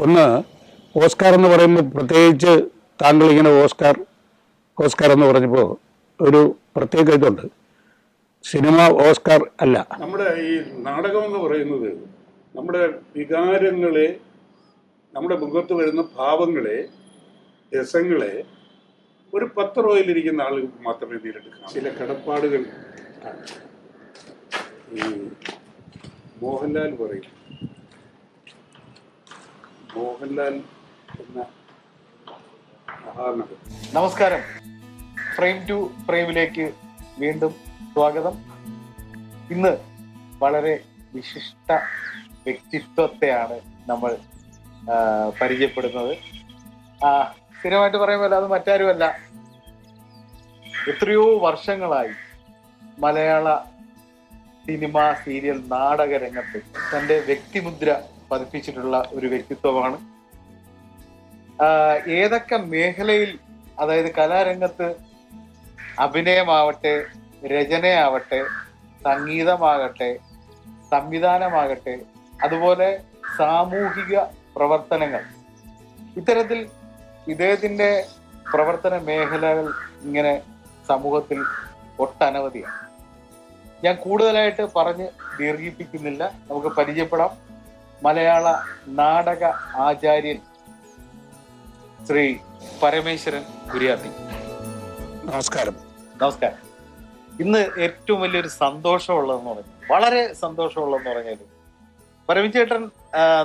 ഒന്ന് ഓസ്കാർ എന്ന് പറയുമ്പോൾ പ്രത്യേകിച്ച് താങ്കൾ ഇങ്ങനെ ഓസ്കാർ ഓസ്കാർ എന്ന് പറഞ്ഞപ്പോൾ ഒരു പ്രത്യേക ഇതുണ്ട്. സിനിമ ഓസ്കാർ അല്ല. നമ്മുടെ ഈ നാടകം എന്ന് പറയുന്നത് നമ്മുടെ വികാരങ്ങളെ നമ്മുടെ മുഖത്ത് വരുന്ന ഭാവങ്ങളെ രസങ്ങളെ ഒരു പത്ത് റോയിലിരിക്കുന്ന ആളുകൾക്ക് മാത്രമേ നേരിട്ട് ചില കടപ്പാടുകൾ ഈ മോഹൻലാൽ പറയും. മോഹൻലാൽ എന്ന മഹാനടൻ നമസ്കാരം. ഫ്രെയിം ടു ഫ്രെയിമിലേക്ക് വീണ്ടും സ്വാഗതം. ഇന്ന് വളരെ വിശിഷ്ട വ്യക്തിത്വത്തെയാണ് നമ്മൾ പരിചയപ്പെടുന്നത്. സ്ഥിരമായിട്ട് പറയുമ്പോൾ അത് മറ്റാരുമല്ല. എത്രയോ വർഷങ്ങളായി മലയാള സിനിമ സീരിയൽ നാടക രംഗത്ത് തന്റെ വ്യക്തിമുദ്ര പതിപ്പിച്ചിട്ടുള്ള ഒരു വ്യക്തിത്വമാണ്. ഏതൊക്കെ മേഖലയിൽ അതായത് കലാരംഗത്ത് അഭിനയമാവട്ടെ രചനയാവട്ടെ സംഗീതമാകട്ടെ സംവിധാനമാകട്ടെ അതുപോലെ സാമൂഹിക പ്രവർത്തനങ്ങൾ. ഇത്തരത്തിൽ ഇദ്ദേഹത്തിന്റെ പ്രവർത്തന മേഖലകൾ ഇങ്ങനെ സമൂഹത്തിൽ ഒട്ടനവധിയാണ്. ഞാൻ കൂടുതലായിട്ട് പറഞ്ഞ് ദീർഘിപ്പിക്കുന്നില്ല. നമുക്ക് പരിചയപ്പെടാം. മലയാള നാടക ആചാര്യൻ ശ്രീ പരമേശ്വരൻ കുര്യാത്തി. നമസ്കാരം. നമസ്കാരം. ഇന്ന് ഏറ്റവും വലിയൊരു സന്തോഷമുള്ളതെന്ന് പറഞ്ഞു വളരെ സന്തോഷമുള്ളതെന്ന് പറഞ്ഞാലും പരമിച്ചേട്ടൻ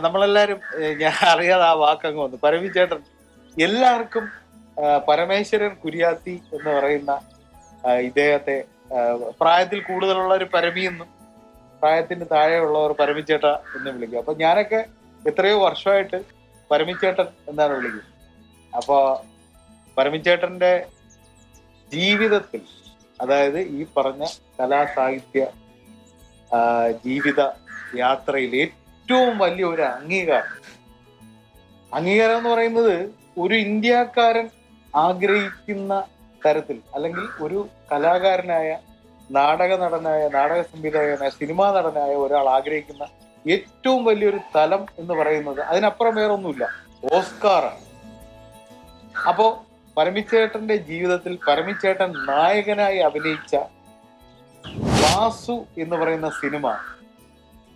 നമ്മളെല്ലാരും ഞാൻ അറിയാതെ ആ വാക്കങ്ങ് വന്നു. പരമിച്ചേട്ടൻ എല്ലാവർക്കും പരമേശ്വരൻ കുര്യാത്തി എന്ന് പറയുന്ന ഇദ്ദേഹത്തെ പ്രായത്തിൽ കൂടുതലുള്ള ഒരു പരമിയെന്നും പ്രായത്തിന് താഴെയുള്ളവർ പരമിച്ചേട്ട എന്ന് വിളിക്കും. അപ്പൊ ഞാനൊക്കെ എത്രയോ വർഷമായിട്ട് പരമിച്ചേട്ടൻ എന്നാണ് വിളിക്കുന്നത്. അപ്പോ പരമിച്ചേട്ടന്റെ ജീവിതത്തിൽ അതായത് ഈ പറഞ്ഞ കലാസാഹിത്യ ജീവിത യാത്രയിൽ ഏറ്റവും വലിയ ഒരു അംഗീകാരം. അംഗീകാരം എന്ന് പറയുന്നത് ഒരു ഇന്ത്യക്കാരൻ ആഗ്രഹിക്കുന്ന തരത്തിൽ അല്ലെങ്കിൽ ഒരു കലാകാരനായ നാടക നടനായ നാടക സംവിധായകനായ സിനിമാ നടനായ ഒരാൾ ആഗ്രഹിക്കുന്ന ഏറ്റവും വലിയൊരു തലം എന്ന് പറയുന്നത് അതിനപ്പുറം വേറൊന്നുമില്ല. ഓസ്കാറാണ്. അപ്പോ പരമിച്ചേട്ടന്റെ ജീവിതത്തിൽ പരമിച്ചേട്ടൻ നായകനായി അഭിനയിച്ച വാസു എന്ന് പറയുന്ന സിനിമ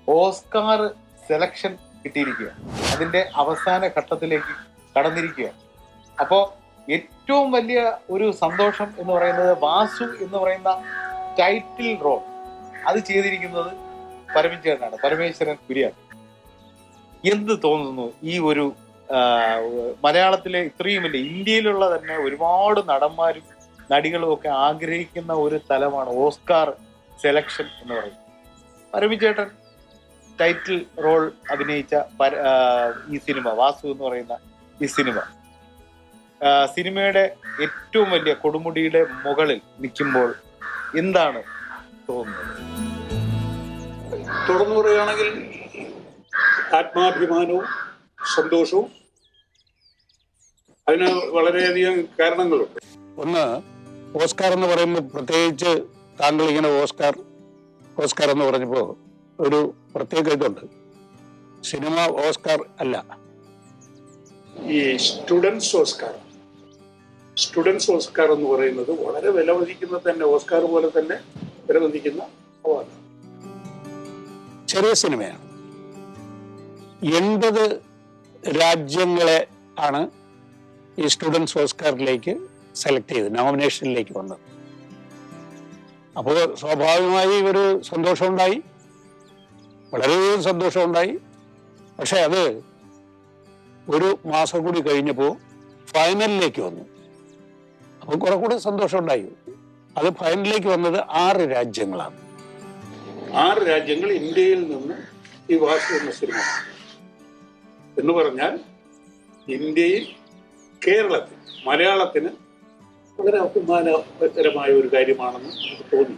ഓസ്കാർ സെലക്ഷൻ കിട്ടിയിരിക്കുക അതിന്റെ അവസാന ഘട്ടത്തിലേക്ക് കടന്നിരിക്കുക അപ്പോ ഏറ്റവും വലിയ ഒരു സന്തോഷം എന്ന് പറയുന്നത് വാസു എന്ന് പറയുന്ന ടൈറ്റിൽ റോൾ. അത് ചെയ്തിരിക്കുന്നത് പരമേശ്വരനാണ്. പരമേശ്വരൻ കുര്യാണ് എന്ത് തോന്നുന്നു ഈ ഒരു മലയാളത്തിലെ ഇത്രയും വലിയ ഇന്ത്യയിലുള്ള തന്നെ ഒരുപാട് നടന്മാരും നടികളും ഒക്കെ ആഗ്രഹിക്കുന്ന ഒരു സ്ഥലമാണ് ഓസ്കാർ സെലക്ഷൻ എന്ന് പറയുന്നത്. പരമിച്ചേട്ടൻ ടൈറ്റിൽ റോൾ അഭിനയിച്ച ഈ സിനിമ വാസു എന്ന് പറയുന്ന ഈ സിനിമ. സിനിമയുടെ ഏറ്റവും വലിയ കൊടുമുടിയുടെ മുകളിൽ നിൽക്കുമ്പോൾ എന്താണ് തോന്നുന്നത്? തുറന്നു പറയുകയാണെങ്കിൽ ആത്മാഭിമാനവും സന്തോഷവും അതിന് വളരെയധികം കാരണങ്ങളുണ്ട്. ഒന്ന് ഓസ്കാർ എന്ന് പറയുമ്പോൾ പ്രത്യേകിച്ച് താങ്കൾ ഇങ്ങനെ ഓസ്കാർ ഓസ്കാർ എന്ന് പറഞ്ഞപ്പോൾ ഒരു പ്രത്യേക ഇതുണ്ട്. സിനിമ ഓസ്കാർ അല്ല. ഈ സ്റ്റുഡൻസ് ഓസ്കാർ. സ്റ്റുഡൻസ് ഓസ്കാർ എന്ന് പറയുന്നത് വളരെ വിലമതിക്കുന്ന തന്നെ ഓസ്കാർ പോലെ തന്നെ വിലമതിക്കുന്ന അവാർഡ് ചെറിയ സിനിമയാണ്. എൺപത് രാജ്യങ്ങളെ ആണ് ഈ സ്റ്റുഡൻസ് ഓസ്കാറിലേക്ക് സെലക്ട് ചെയ്ത് നോമിനേഷനിലേക്ക് വന്നത്. അപ്പോൾ സ്വാഭാവികമായി ഒരു സന്തോഷമുണ്ടായി വളരെയധികം സന്തോഷമുണ്ടായി പക്ഷെ അത് ഒരു മാസം കൂടി കഴിഞ്ഞപ്പോൾ ഫൈനലിലേക്ക് വന്നു. അപ്പോൾ കുറെ കൂടി സന്തോഷമുണ്ടായി. അത് ഫൈനലിലേക്ക് വന്നത് ആറ് രാജ്യങ്ങളാണ്. ആറ് രാജ്യങ്ങൾ ഇന്ത്യയിൽ നിന്ന് ഈ എന്ന സിനിമ എന്ന് പറഞ്ഞാൽ ഇന്ത്യയിൽ കേരളത്തിൽ മലയാളത്തിന് വളരെ അഭിമാനകരമായ ഒരു കാര്യമാണെന്ന് എനിക്ക് തോന്നി.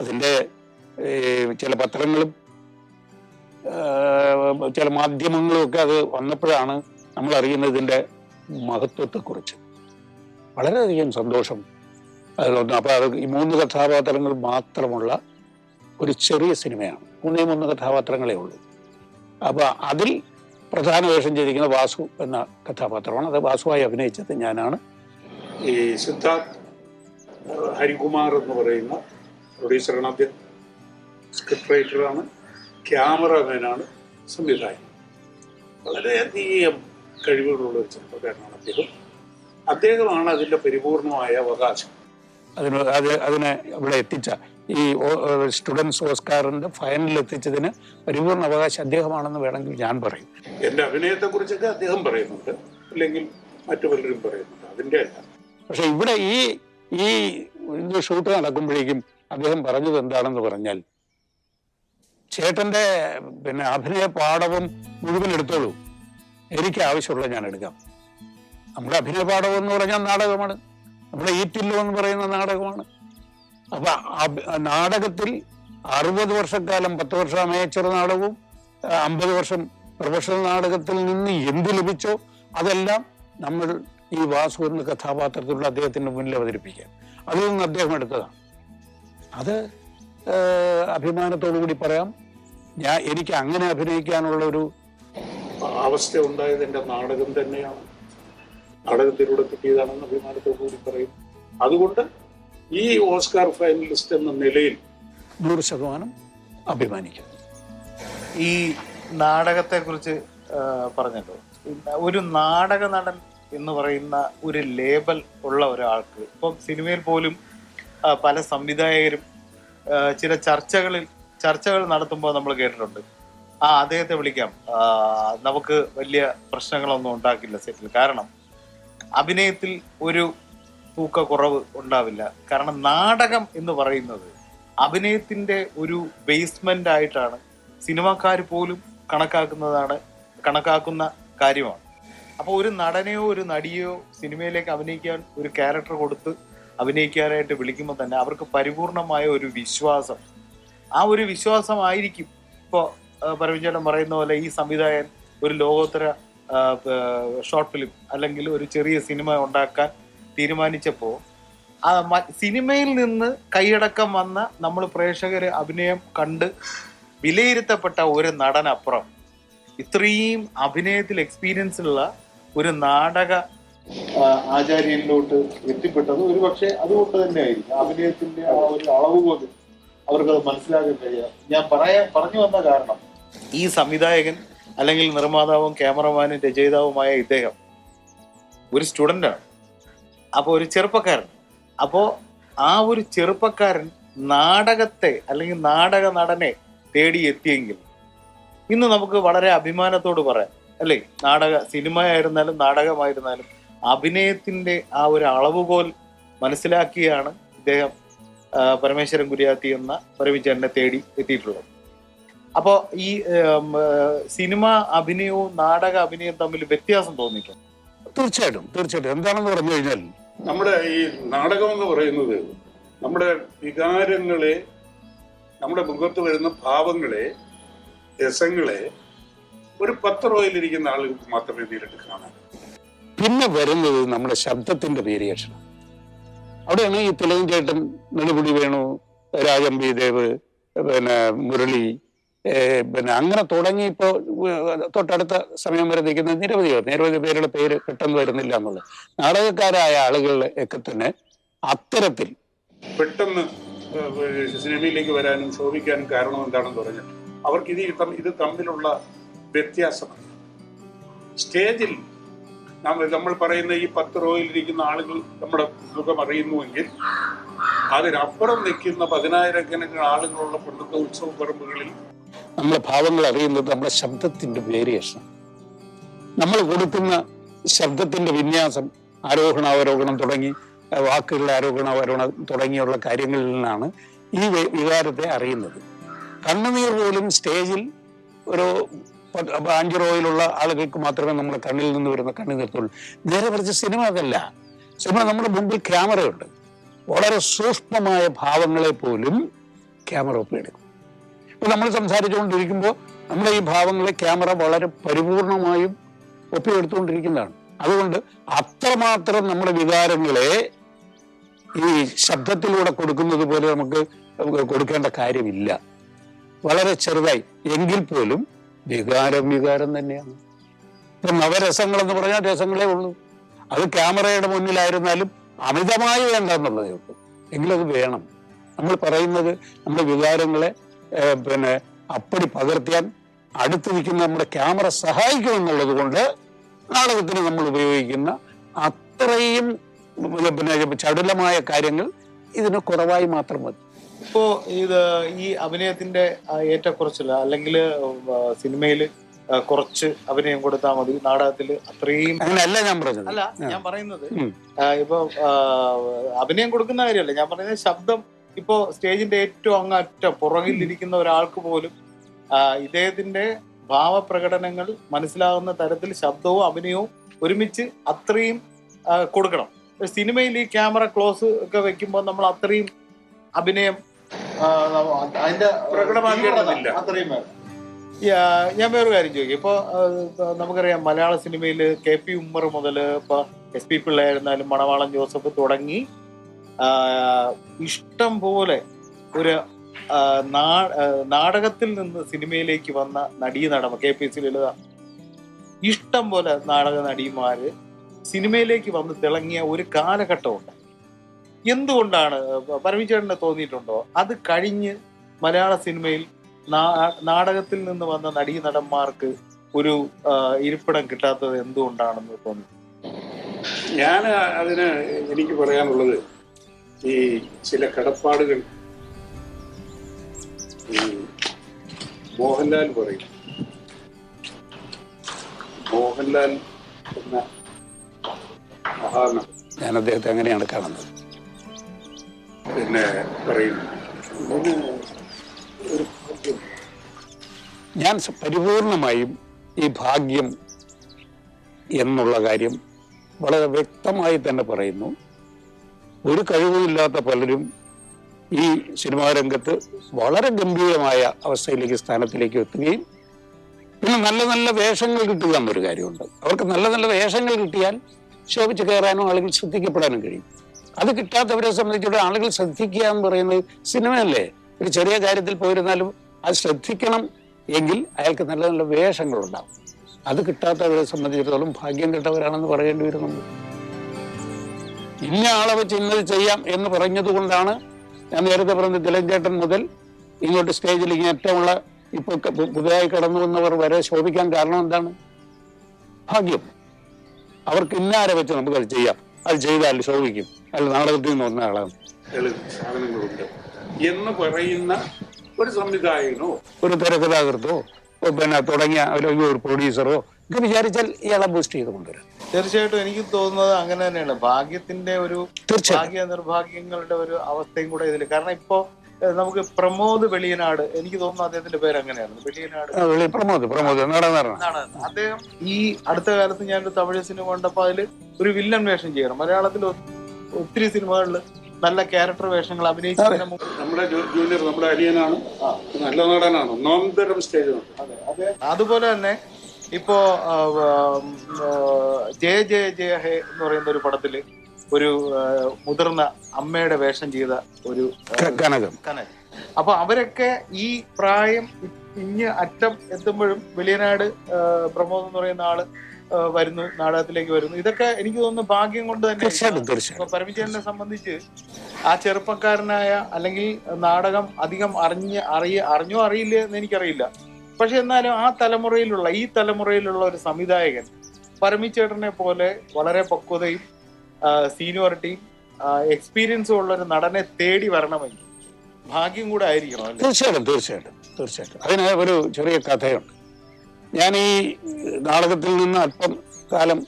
അതിന്റെ ചില പത്രങ്ങളും ചില മാധ്യമങ്ങളും ഒക്കെ അത് വന്നപ്പോഴാണ് നമ്മൾ അറിയുന്നത് ഇതിന്റെ മഹത്വത്തെക്കുറിച്ച്. വളരെയധികം സന്തോഷം. അതിലൊന്ന് അപ്പോൾ അത് ഈ മൂന്ന് കഥാപാത്രങ്ങൾ മാത്രമുള്ള ഒരു ചെറിയ സിനിമയാണ്. മൂന്നേ മൂന്ന് കഥാപാത്രങ്ങളേ ഉള്ളൂ. അപ്പോൾ അതിൽ പ്രധാന വേഷം ചെയ്തിരിക്കുന്ന വാസു എന്ന കഥാപാത്രമാണ്. അത് വാസുവായി അഭിനയിച്ചത് ഞാനാണ്. ഈ സിദ്ധാർത്ഥ് ഹരികുമാർ എന്ന് പറയുന്ന പ്രൊഡ്യൂസറാണ് ആദ്യം സ്ക്രിപ്റ്റ് റൈറ്ററാണ് ക്യാമറമാനാണ് സംവിധായകൻ. വളരെയധികം കഴിവുകളുള്ള ഒരു ചെറുപ്പക്കാരനാണ് അദ്ദേഹം. അദ്ദേഹമാണ് അതിന്റെ പരിപൂർണമായ അവകാശം. അതിന് അത് അതിനെ ഇവിടെ എത്തിച്ച ഈ സ്റ്റുഡൻസ് ഓസ്കാറിന്റെ ഫൈനലിൽ എത്തിച്ചതിന് പരിപൂർണ അവകാശം അദ്ദേഹമാണെന്ന് വേണമെങ്കിൽ ഞാൻ പറയും. എന്റെ അഭിനയത്തെക്കുറിച്ചൊക്കെ അദ്ദേഹം പറയുന്നുണ്ട്. അല്ലെങ്കിൽ മറ്റു പലരും പറയുന്നുണ്ട്. അതിന്റെ അല്ല. പക്ഷെ ഇവിടെ ഈ ഈ ഇത് ഷൂട്ട് നടക്കുമ്പോഴേക്കും അദ്ദേഹം പറഞ്ഞത് എന്താണെന്ന് പറഞ്ഞാൽ ചേട്ടന്റെ പിന്നെ അഭിനയ പാഠവും മുഴുവൻ എടുത്തോളൂ. എനിക്ക് ആവശ്യമുള്ള ഞാൻ എടുക്കാം. നമ്മുടെ അഭിനയപാഠം എന്ന് പറഞ്ഞാൽ നാടകമാണ്. നമ്മുടെ ഈറ്റില്ലോ എന്ന് പറയുന്ന നാടകമാണ്. അപ്പൊ നാടകത്തിൽ അറുപത് വർഷക്കാലം പത്ത് വർഷം അമേച്ചർ നാടകവും അമ്പത് വർഷം പ്രൊഫഷണൽ നാടകത്തിൽ നിന്ന് എന്ത് ലഭിച്ചോ അതെല്ലാം നമ്മൾ ഈ വാസു എന്ന കഥാപാത്രത്തിലുള്ള അദ്ദേഹത്തിന്റെ മുന്നിൽ അവതരിപ്പിക്കാൻ അതിൽ നിന്ന് അദ്ദേഹം എടുത്തതാണ്. അത് അഭിമാനത്തോടു കൂടി പറയാം. ഞാൻ എനിക്ക് അങ്ങനെ അഭിനയിക്കാനുള്ള ഒരു അവസ്ഥ ഉണ്ടായത് എന്റെ നാടകം തന്നെയാണ്. നാടകത്തിലൂടെ കിട്ടിയതാണെന്ന് അഭിമാനത്തോടു കൂടി പറയും. അതുകൊണ്ട് ഈ ഓസ്കാർ ഫൈനലിസ്റ്റ് എന്ന നിലയിൽ നൂറ് ശതമാനം അഭിമാനിക്കുന്നു. ഈ നാടകത്തെ കുറിച്ച് പറഞ്ഞല്ലോ. ഒരു നാടക നടൻ എന്ന് പറയുന്ന ഒരു ലേബൽ ഉള്ള ഒരാൾക്ക് ഇപ്പം സിനിമയിൽ പോലും പല സംവിധായകരും ചില ചർച്ചകളിൽ ചർച്ചകൾ നടത്തുമ്പോൾ നമ്മൾ കേട്ടിട്ടുണ്ട്. ആ അദ്ദേഹത്തെ വിളിക്കാം. നമുക്ക് വലിയ പ്രശ്നങ്ങളൊന്നും ഉണ്ടാക്കില്ല സെറ്റിൽ. കാരണം അഭിനയത്തിൽ ഒരു തൂക്ക കുറവ് ഉണ്ടാവില്ല. കാരണം നാടകം എന്ന് പറയുന്നത് അഭിനയത്തിന്റെ ഒരു ബേസ്മെന്റ് ആയിട്ടാണ് സിനിമാക്കാർ പോലും കണക്കാക്കുന്നതാണ് കണക്കാക്കുന്ന കാര്യമാണ്. അപ്പോൾ ഒരു നടനെയോ ഒരു നടിയോ സിനിമയിലേക്ക് അഭിനയിക്കാൻ ഒരു ക്യാരക്ടർ കൊടുത്ത് അഭിനയിക്കാനായിട്ട് വിളിക്കുമ്പോൾ തന്നെ അവർക്ക് പരിപൂർണമായ ഒരു വിശ്വാസം. ആ ഒരു വിശ്വാസമായിരിക്കും ഇപ്പോൾ പരമചേട്ടൻ പറയുന്ന പോലെ ഈ സംവിധായകൻ ഒരു ലോകോത്തര ഷോർട്ട് ഫിലിം അല്ലെങ്കിൽ ഒരു ചെറിയ സിനിമ ഉണ്ടാക്കാൻ തീരുമാനിച്ചപ്പോൾ ആ സിനിമയിൽ നിന്ന് കൈയടക്കം വന്ന നമ്മൾ പ്രേക്ഷകർ അഭിനയം കണ്ട് വിലയിരുത്തപ്പെട്ട ഒരു നടനപ്പുറം. ഇത്രയും അഭിനയത്തിൽ എക്സ്പീരിയൻസ് ഉള്ള ഒരു നാടക ആചാര്യനിലോട്ട് എത്തിപ്പെട്ടത് ഒരു പക്ഷേ അതുകൊണ്ട് തന്നെ ആയിരിക്കും അഭിനയത്തിന്റെ ആ ഒരു അളവ് പോലും അവർക്കത് മനസ്സിലാക്കാൻ കഴിയാം ഞാൻ പറയാൻ പറഞ്ഞു വന്ന കാരണം ഈ സംവിധായകൻ അല്ലെങ്കിൽ നിർമ്മാതാവും ക്യാമറമാനും രചയിതാവുമായ ഇദ്ദേഹം ഒരു സ്റ്റുഡന്റാണ് അപ്പോൾ ഒരു ചെറുപ്പക്കാരൻ. അപ്പോൾ ആ ഒരു ചെറുപ്പക്കാരൻ നാടകത്തെ അല്ലെങ്കിൽ നാടക നടനെ തേടി എത്തിയെങ്കിൽ ഇന്ന് നമുക്ക് വളരെ അഭിമാനത്തോട് പറയാം. അല്ലേ? നാടക സിനിമയായിരുന്നാലും നാടകമായിരുന്നാലും അഭിനയത്തിന്റെ ആ ഒരു അളവുകോൽ മനസ്സിലാക്കിയാണ് ഇദ്ദേഹം പരമേശ്വരൻ കുര്യാത്തി എന്ന പരമിച്ചേട്ടനെ തേടി എത്തിയിട്ടുള്ളത്. അപ്പോൾ ഈ സിനിമ അഭിനയവും നാടക അഭിനയവും തമ്മിൽ വ്യത്യാസം തോന്നിക്കും? തീർച്ചയായിട്ടും തീർച്ചയായിട്ടും. എന്താണെന്ന് പറഞ്ഞു കഴിഞ്ഞാൽ നമ്മുടെ ഈ നാടകം എന്ന് പറയുന്നത് നമ്മുടെ വികാരങ്ങളെ നമ്മുടെ മുഖത്ത് വരുന്ന ഭാവങ്ങളെ രസങ്ങളെ ഒരു പത്ത് റോയിലിരിക്കുന്ന ആളുകൾക്ക് മാത്രമേ നേരിട്ട് കാണാൻ പിന്നെ വരുന്നത് നമ്മുടെ ശബ്ദത്തിന്റെ വേരിയേഷൻ അവിടെയാണ് ഈ തിലകൻ ചേട്ടൻ നെടുപുടി വേണു രാജംബി ദേവ് പിന്നെ മുരളി പിന്നെ അങ്ങനെ തുടങ്ങി ഇപ്പോ തൊട്ടടുത്ത സമയം വരെ നിൽക്കുന്ന നിരവധി നിരവധി പേരുടെ പേര് പെട്ടെന്ന് വരുന്നില്ല എന്നുള്ളത്. നാടകക്കാരായ ആളുകളെ ഒക്കെ തന്നെ അത്തരത്തിൽ പെട്ടെന്ന് സിനിമയിലേക്ക് വരാനും ശോഭിക്കാനും കാരണം എന്താണെന്ന് പറഞ്ഞാൽ അവർക്ക് ഇത് ഇത് തമ്മിലുള്ള വ്യത്യാസം. സ്റ്റേജിൽ നമ്മൾ നമ്മൾ പറയുന്ന ഈ പത്ത് റോയിലിരിക്കുന്ന ആളുകൾ നമ്മുടെ മുഖം അറിയുന്നുവെങ്കിൽ അതിനപ്പുറം നിൽക്കുന്ന പതിനായിരക്കണക്കിന് ആളുകളുള്ള പണ്ടത്തെ ഉത്സവ പറമ്പുകളിൽ നമ്മളെ ഭാവങ്ങൾ അറിയുന്നത് നമ്മുടെ ശബ്ദത്തിന്റെ വേരിയേഷൻ നമ്മൾ കൊടുക്കുന്ന ശബ്ദത്തിന്റെ വിന്യാസം ആരോഹണ അവരോഹണം തുടങ്ങി വാക്കുകളുടെ ആരോഹണ അവരോഹണം തുടങ്ങിയുള്ള കാര്യങ്ങളിൽ നിന്നാണ് ഈ വികാരത്തെ അറിയുന്നത്. കണ്ണുനീർ പോലും സ്റ്റേജിൽ ഒരു ആഞ്ചിറോയിലുള്ള ആളുകൾക്ക് മാത്രമേ നമ്മുടെ കണ്ണിൽ നിന്ന് വരുന്ന കണ്ണുനീർത്തുള്ളൂ നേരെ കുറച്ച് സിനിമ അതല്ല. സിനിമ നമ്മുടെ മുമ്പിൽ ക്യാമറയുണ്ട്. വളരെ സൂക്ഷ്മമായ ഭാവങ്ങളെ പോലും ക്യാമറ ഒപ്പിയെടുക്കും. ഇപ്പൊ നമ്മൾ സംസാരിച്ചുകൊണ്ടിരിക്കുമ്പോൾ നമ്മുടെ ഈ ഭാവങ്ങളെ ക്യാമറ വളരെ പരിപൂർണമായും ഒപ്പിയെടുത്തുകൊണ്ടിരിക്കുന്നതാണ്. അതുകൊണ്ട് അത്രമാത്രം നമ്മുടെ വികാരങ്ങളെ ഈ ശബ്ദത്തിലൂടെ കൊടുക്കുന്നത് പോലെ നമുക്ക് കൊടുക്കേണ്ട കാര്യമില്ല. വളരെ ചെറുതായി. എങ്കിൽ പോലും വികാരം വികാരം തന്നെയാണ്. ഇപ്പൊ നവരസങ്ങൾ എന്ന് പറഞ്ഞാൽ രസങ്ങളേ ഉള്ളൂ. അത് ക്യാമറയുടെ മുന്നിലായിരുന്നാലും അമിതമായി വേണ്ട എന്നുള്ളതേ ഉള്ളൂ. എങ്കിലത് വേണം. നമ്മൾ പറയുന്നത് നമ്മുടെ വികാരങ്ങളെ പിന്നെ അപ്പടി പകർത്തിയാൻ അടുത്തിരിക്കുന്ന നമ്മുടെ ക്യാമറ സഹായിക്കും എന്നുള്ളത് കൊണ്ട് നാടകത്തിന് നമ്മൾ ഉപയോഗിക്കുന്ന അത്രയും പിന്നെ ചടുലമായ കാര്യങ്ങൾ ഇതിന് കുറവായി മാത്രം മതി. ഇപ്പോ ഇത് ഈ അഭിനയത്തിന്റെ ആ, ഏറ്റക്കുറച്ചിൽ അല്ലെങ്കിൽ സിനിമയിൽ കുറച്ച് അഭിനയം കൊടുത്താൽ മതി നാടകത്തിൽ അത്രയും അങ്ങനെയല്ല ഞാൻ പറഞ്ഞത്. അല്ല ഞാൻ പറയുന്നത് ഇപ്പൊ അഭിനയം കൊടുക്കുന്ന കാര്യമല്ല. ഞാൻ പറയുന്നത് ശബ്ദം ഇപ്പോ സ്റ്റേജിന്റെ ഏറ്റവും അങ്ങറ്റം പുറകിലിരിക്കുന്ന ഒരാൾക്ക് പോലും ഇദ്ദേഹത്തിന്റെ ഭാവപ്രകടനങ്ങൾ മനസ്സിലാകുന്ന തരത്തിൽ ശബ്ദവും അഭിനയവും ഒരുമിച്ച് അത്രയും കൊടുക്കണം. സിനിമയിൽ ഈ ക്യാമറ ക്ലോസ് ഒക്കെ വെക്കുമ്പോൾ നമ്മൾ അത്രയും അഭിനയം അതിന്റെ പ്രകടമാക്കേണ്ടതില്ല. അത്രയും ഞാൻ വേറൊരു കാര്യം ചോദിക്കും. ഇപ്പൊ നമുക്കറിയാം മലയാള സിനിമയിൽ കെ പി ഉമ്മർ മുതൽ ഇപ്പൊ എസ് പി പിള്ളയായിരുന്നാലും മണവാളം ജോസഫ് തുടങ്ങി ഇഷ്ടം പോലെ ഒരു നാടകത്തിൽ നിന്ന് സിനിമയിലേക്ക് വന്ന നടീ നടമ കെ പി സി ലളിത. ഇഷ്ടം പോലെ നാടക നടിമാര് സിനിമയിലേക്ക് വന്ന് തിളങ്ങിയ ഒരു കാലഘട്ടമുണ്ട്. എന്തുകൊണ്ടാണ് പരമിച്ചേട്ടന് തോന്നിയിട്ടുണ്ടോ? അത് കഴിഞ്ഞ് മലയാള സിനിമയിൽ നാടകത്തിൽ നിന്ന് വന്ന നടീ നടന്മാർക്ക് ഒരു ഇരിപ്പിടം കിട്ടാത്തത് എന്തുകൊണ്ടാണെന്ന് തോന്നി ഞാൻ അതിന് എനിക്ക് പറയാനുള്ളത് ഈ ചില കടപ്പാടുകൾ ഈ മോഹൻലാൽ പറയും. മോഹൻലാൽ എന്ന മഹാനടൻ. ഞാൻ അദ്ദേഹത്തെ അങ്ങനെയാണ് കാണുന്നത്. പിന്നെ പറയും ഞാൻ പരിപൂർണമായും ഈ ഭാഗ്യം എന്നുള്ള കാര്യം വളരെ വ്യക്തമായി തന്നെ പറയുന്നു. ഒരു കഴിവുമില്ലാത്ത പലരും ഈ സിനിമാ രംഗത്ത് വളരെ ഗംഭീരമായ അവസ്ഥയിലേക്ക് സ്ഥാനത്തിലേക്ക് എത്തുകയും പിന്നെ നല്ല നല്ല വേഷങ്ങൾ കിട്ടുക എന്നൊരു കാര്യമുണ്ട്. അവർക്ക് നല്ല നല്ല വേഷങ്ങൾ കിട്ടിയാൽ ശോഭിച്ച് കയറാനും ആളുകൾ ശ്രദ്ധിക്കപ്പെടാനും കഴിയും. അത് കിട്ടാത്തവരെ സംബന്ധിച്ചിടത്തോളം ആളുകൾ ശ്രദ്ധിക്കുക എന്ന് പറയുന്നത് സിനിമയല്ലേ? ഒരു ചെറിയ കാര്യത്തിൽ പോയിരുന്നാലും അത് ശ്രദ്ധിക്കണം എങ്കിൽ അയാൾക്ക് നല്ല നല്ല വേഷങ്ങളുണ്ടാവും. അത് കിട്ടാത്തവരെ സംബന്ധിച്ചിടത്തോളം ഭാഗ്യം കെട്ടവരാണെന്ന് പറയേണ്ടി വരും നമ്മൾ ഇന്ന ആളെ വെച്ച് ഇന്നത് ചെയ്യാം എന്ന് പറഞ്ഞതുകൊണ്ടാണ് ഞാൻ നേരത്തെ പറഞ്ഞ തിലഞ്ചേട്ടൻ മുതൽ ഇങ്ങോട്ട് സ്റ്റേജിൽ ഇങ്ങനെ ഏറ്റവുമുള്ള ഇപ്പൊ പുതുതായി കടന്നു വന്നവർ വരെ ശോഭിക്കാൻ കാരണം എന്താണ്? ഭാഗ്യം. അവർക്ക് ഇന്നാരെ വെച്ച് നമുക്ക് അത് ചെയ്യാം. അത് ചെയ്താൽ ശോഭിക്കും. അല്ല നാടകത്തിൽ നിന്ന് വന്ന ആളാണ്. സാധനങ്ങളുണ്ട്. എന്ന് പറയുന്ന ഒരു സംവിധായകനോ ഒരു തിരക്കഥാകൃത്തോ? പിന്നെ തുടങ്ങിയ ഒരു ഒരു പ്രൊഡ്യൂസറോ ഒക്കെ വിചാരിച്ചാൽ ഇയാളെ ബൂസ്റ്റ് ചെയ്ത് കൊണ്ടുവരാം. തീർച്ചയായിട്ടും എനിക്ക് തോന്നുന്നത് അങ്ങനെ തന്നെയാണ്. ഭാഗ്യത്തിന്റെ ഒരു ഭാഗ്യ നിർഭാഗ്യങ്ങളുടെ ഒരു അവസ്ഥയും കൂടെ ഇതിൽ കാരണം ഇപ്പോ നമുക്ക് പ്രമോദ് വെളിയനാട് എനിക്ക് തോന്നുന്നു അദ്ദേഹത്തിന്റെ പേര് അങ്ങനെയായിരുന്നു. വെളിയനാട്. പ്രമോദ് പ്രമോദ് അദ്ദേഹം ഈ അടുത്ത കാലത്ത് ഞാനൊരു തമിഴ് സിനിമ കണ്ടപ്പോ അതിൽ ഒരു വില്ലൻ വേഷം ചെയ്യണം. മലയാളത്തിൽ ഒത്തിരി സിനിമകളിൽ നല്ല ക്യാരക്ടർ വേഷങ്ങൾ അഭിനയിച്ചതിന് മുമ്പ് നമ്മുടെ ജൂനിയർ നമ്മുടെ അരിയനാണ്. നല്ല നടനാണ്. ഒന്നാം തരം സ്റ്റേജ് അതുപോലെ തന്നെ ഇപ്പോ ജയ ജയ ജയ ഹേ എന്ന് പറയുന്ന ഒരു പടത്തിൽ ഒരു മുതിർന്ന അമ്മയുടെ വേഷം ചെയ്ത ഒരു കനകം. അപ്പൊ അവരൊക്കെ ഈ പ്രായം ഇഞ്ഞ് അറ്റം എത്തുമ്പോഴും വെളിയനാട് പ്രമോദ് എന്ന് പറയുന്ന ആൾ വരുന്നു നാടകത്തിലേക്ക് വരുന്നു. ഇതൊക്കെ എനിക്ക് തോന്നുന്നു ഭാഗ്യം കൊണ്ട് തന്നെ പരമിച്ചേരനെ സംബന്ധിച്ച് ആ ചെറുപ്പക്കാരനായ അല്ലെങ്കിൽ നാടകം അധികം അറിഞ്ഞ് അറിയ അറിഞ്ഞോ അറിയില്ല എന്ന് എനിക്കറിയില്ല. പക്ഷെ എന്നാലും ആ തലമുറയിലുള്ള ഈ തലമുറയിലുള്ള ഒരു സംവിധായകൻ പരമിച്ചേട്ടനെ പോലെ വളരെ പക്വതയും സീനിയോറിറ്റിയും എക്സ്പീരിയൻസും ഉള്ള ഒരു നടനെ തേടി വരണമെങ്കിൽ ഭാഗ്യം കൂടെ ആയിരിക്കണം തീർച്ചയായിട്ടും തീർച്ചയായിട്ടും തീർച്ചയായിട്ടും. അതിന് ഒരു ചെറിയ കഥയുണ്ട്. ഞാൻ ഈ നാടകത്തിൽ നിന്ന് അല്പം കാലം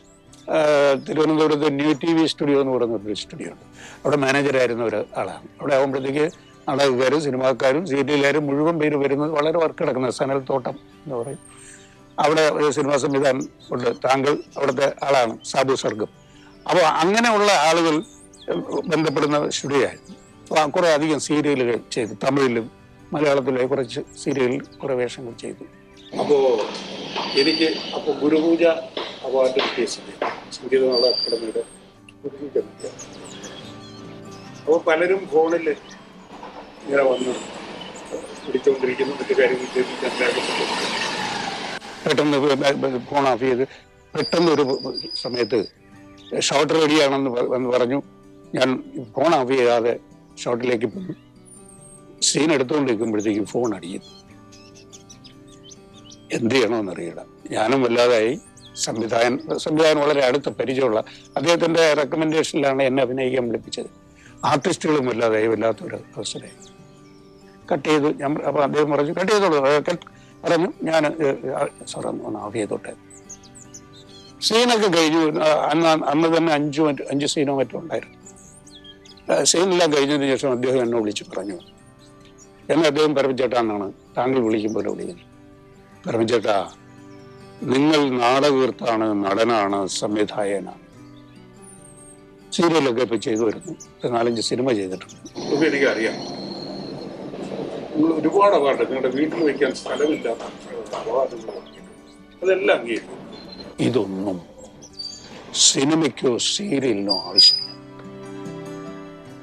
തിരുവനന്തപുരത്ത് ന്യൂ ടി വി സ്റ്റുഡിയോ എന്ന് പറയുന്ന ഒരു സ്റ്റുഡിയോ ഉണ്ട്. അവിടെ മാനേജറായിരുന്ന ഒരു ആളാണ്. അവിടെ ആകുമ്പോഴത്തേക്ക് നാടകക്കാരും സിനിമാക്കാരും സീരിയലുകാരും മുഴുവൻ പേര് വരുന്നത് വളരെ വർക്ക് കിടക്കുന്ന സനൽ തോട്ടം എന്ന് പറയും. അവിടെ ഒരു സിനിമാ സംവിധാനം ഉണ്ട്. താങ്കൾ അവിടുത്തെ ആളാണ് സാധു സർഗം. അപ്പോൾ അങ്ങനെയുള്ള ആളുകൾ ബന്ധപ്പെടുന്ന സ്റ്റുഡിയോ ആയിരുന്നു അപ്പോൾ കുറേ അധികം സീരിയലുകൾ ചെയ്തു. തമിഴിലും മലയാളത്തിലെ കുറച്ച് സീരിയലിൽ കുറേ വേഷങ്ങൾ ചെയ്തു. അപ്പോ എനിക്ക് അപ്പൊ ഗുരുപൂജ അവാർഡ് കിട്ടിയ സമയം സംഗീത നാടക അക്കാദമിയുടെ ഗുരുപൂജ അപ്പോൾ പലരും ഫോണിൽ ഇങ്ങനെ വന്ന് പിടിച്ചോണ്ടിരിക്കുന്നു. മറ്റു കാര്യങ്ങൾ പെട്ടെന്ന് ഫോൺ ഓഫ് ചെയ്ത് പെട്ടെന്ന് ഒരു സമയത്ത് ഷോട്ട് റെഡിയാണെന്ന് എന്ന് പറഞ്ഞു. ഞാൻ ഫോൺ ഓഫ് ചെയ്യാതെ ഷോട്ടിലേക്ക് പോയി. സീൻ എടുത്തുകൊണ്ടിരിക്കുമ്പോഴത്തേക്കും ഫോൺ അടിയും എന്ത് ചെയ്യണമെന്നറിയില്ല ഞാനും വല്ലാതായി. സംവിധായകൻ സംവിധായകൻ വളരെ അടുത്ത പരിചയമുള്ള അദ്ദേഹത്തിന്റെ റെക്കമെൻഡേഷനിലാണ് എന്നെ അഭിനയിക്കാൻ വിളിപ്പിച്ചത്. ആർട്ടിസ്റ്റുകളും വല്ലാതായി വല്ലാത്തൊരു അവസരമായി കട്ട് ചെയ്തു. ഞാൻ അപ്പൊ അദ്ദേഹം പറഞ്ഞു കട്ട് ചെയ്തോളൂ. പറഞ്ഞു ഞാൻ സാർ ഒന്ന് ഓഫ് ചെയ്തോട്ടെ. സീനൊക്കെ കഴിഞ്ഞു. അന്ന് അന്ന് തന്നെ അഞ്ചു അഞ്ച് സീനോ മറ്റോ ഉണ്ടായിരുന്നു. സീനെല്ലാം കഴിഞ്ഞതിന് ശേഷം അദ്ദേഹം എന്നെ വിളിച്ച് പറഞ്ഞു. എന്നെ അദ്ദേഹം പരപ്പിച്ചേട്ടാന്നാണ് താങ്കൾ വിളിക്കുമ്പോൾ വിളിക്കുന്നത് പരമചേട്ടാ നിങ്ങൾ നാടകീർത്താണ് നടനാണ് സംവിധായകനാണ്. സീരിയലൊക്കെ ഇപ്പൊ ചെയ്തു വരുന്നു. നാലഞ്ച് സിനിമ ചെയ്തിട്ടുണ്ട്. എനിക്ക് എനിക്കറിയാം. നിങ്ങൾ ഒരുപാട് അവാർഡ് നിങ്ങളുടെ വീട്ടിൽ വയ്ക്കാൻ സ്ഥലമില്ലാത്ത അവാർഡുകൾ അതെല്ലാം അംഗീകരിക്കും ഇതൊന്നും സിനിമയ്ക്കോ സീരിയലിനോ ആവശ്യമില്ല.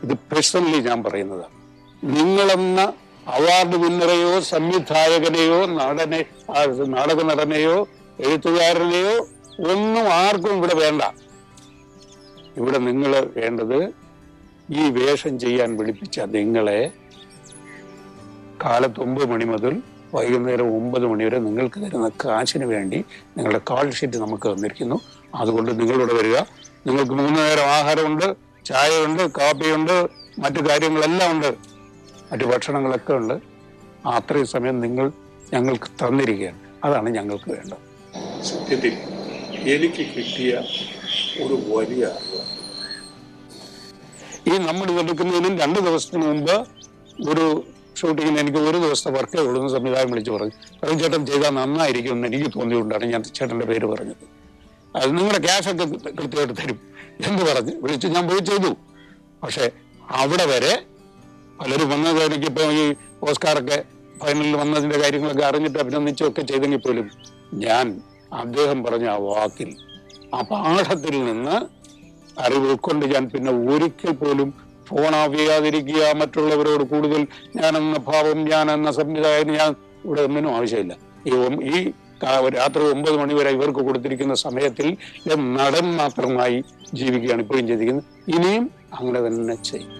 ഇത് പേഴ്സണലി ഞാൻ പറയുന്നതാണ്. നിങ്ങളെന്ന അവാർഡ് വിന്നറെയോ സംവിധായകനെയോ നടനെ നാടക നടനെയോ എഴുത്തുകാരനെയോ ഒന്നും ആർക്കും ഇവിടെ വേണ്ട. ഇവിടെ നിങ്ങൾ വേണ്ടത് ഈ വേഷം ചെയ്യാൻ വിളിപ്പിച്ച നിങ്ങളെ കാലത്ത് ഒമ്പത് മണി മുതൽ വൈകുന്നേരം ഒമ്പത് മണി വരെ നിങ്ങൾക്ക് തരുന്ന കാശിന് വേണ്ടി നിങ്ങളുടെ കാൾ ഷീറ്റ് നമുക്ക് തന്നിരിക്കുന്നു. അതുകൊണ്ട് നിങ്ങളിവിടെ വരിക. നിങ്ങൾക്ക് മൂന്ന് നേരം ആഹാരമുണ്ട് ചായയുണ്ട് കാപ്പിയുണ്ട് മറ്റു കാര്യങ്ങളെല്ലാം ഉണ്ട്. മറ്റു ഭക്ഷണങ്ങളൊക്കെ ഉണ്ട്. അത്രയും സമയം നിങ്ങൾ ഞങ്ങൾക്ക് തന്നിരിക്കുകയാണ്. അതാണ് ഞങ്ങൾക്ക് വേണ്ടത്. സത്യത്തിൽ എനിക്ക് കിട്ടിയ ഒരു വലിയ ഈ നമ്മൾ ഇതെടുക്കുന്നതിനും രണ്ട് ദിവസത്തിന് മുമ്പ് ഒരു ഷൂട്ടിങ്ങിന് എനിക്ക് ഒരു ദിവസത്തെ വർക്കേ ഉള്ളൂ എന്ന് സംവിധാനം വിളിച്ചു പറഞ്ഞു. പറഞ്ഞു ചേട്ടൻ ചെയ്താൽ നന്നായിരിക്കും എന്ന് എനിക്ക് തോന്നിയുകൊണ്ടാണ് ഞാൻ ചേട്ടന്റെ പേര് പറഞ്ഞത്. അത് നിങ്ങളുടെ ക്യാഷ് ഒക്കെ കൃത്യമായിട്ട് തരും. എന്ന് പറഞ്ഞ് വിളിച്ച് ഞാൻ പോയി ചെയ്തു. പക്ഷെ അവിടെ വരെ പലരും വന്നത് എനിക്കിപ്പോ ഈ ഓസ്കാറൊക്കെ ഫൈനലിൽ വന്നതിന്റെ കാര്യങ്ങളൊക്കെ അറിഞ്ഞിട്ട് അഭിനന്ദിച്ചൊക്കെ ചെയ്തെങ്കിൽ പോലും ഞാൻ അദ്ദേഹം പറഞ്ഞ ആ വാക്കിൽ ആ പാഠത്തിൽ നിന്ന് അറിവ് ഉൾക്കൊണ്ട് ഞാൻ പിന്നെ ഒരിക്കൽ പോലും ഫോൺ ഓഫ് ചെയ്യാതിരിക്കുക മറ്റുള്ളവരോട് കൂടുതൽ ഞാൻ എന്ന ഭാവം ഞാൻ എന്ന സംവിധായകൻ ഞാൻ ഇവിടെ ഒന്നിനും ആവശ്യമില്ല. ഈ ഈ രാത്രി ഒമ്പത് മണി വരെ ഇവർക്ക് കൊടുത്തിരിക്കുന്ന സമയത്തിൽ നടൻ മാത്രമായി ജീവിക്കുകയാണ് ഇപ്പോഴും ചെയ്തിരിക്കുന്നത്. ഇനിയും അങ്ങനെ തന്നെ ചെയ്യും.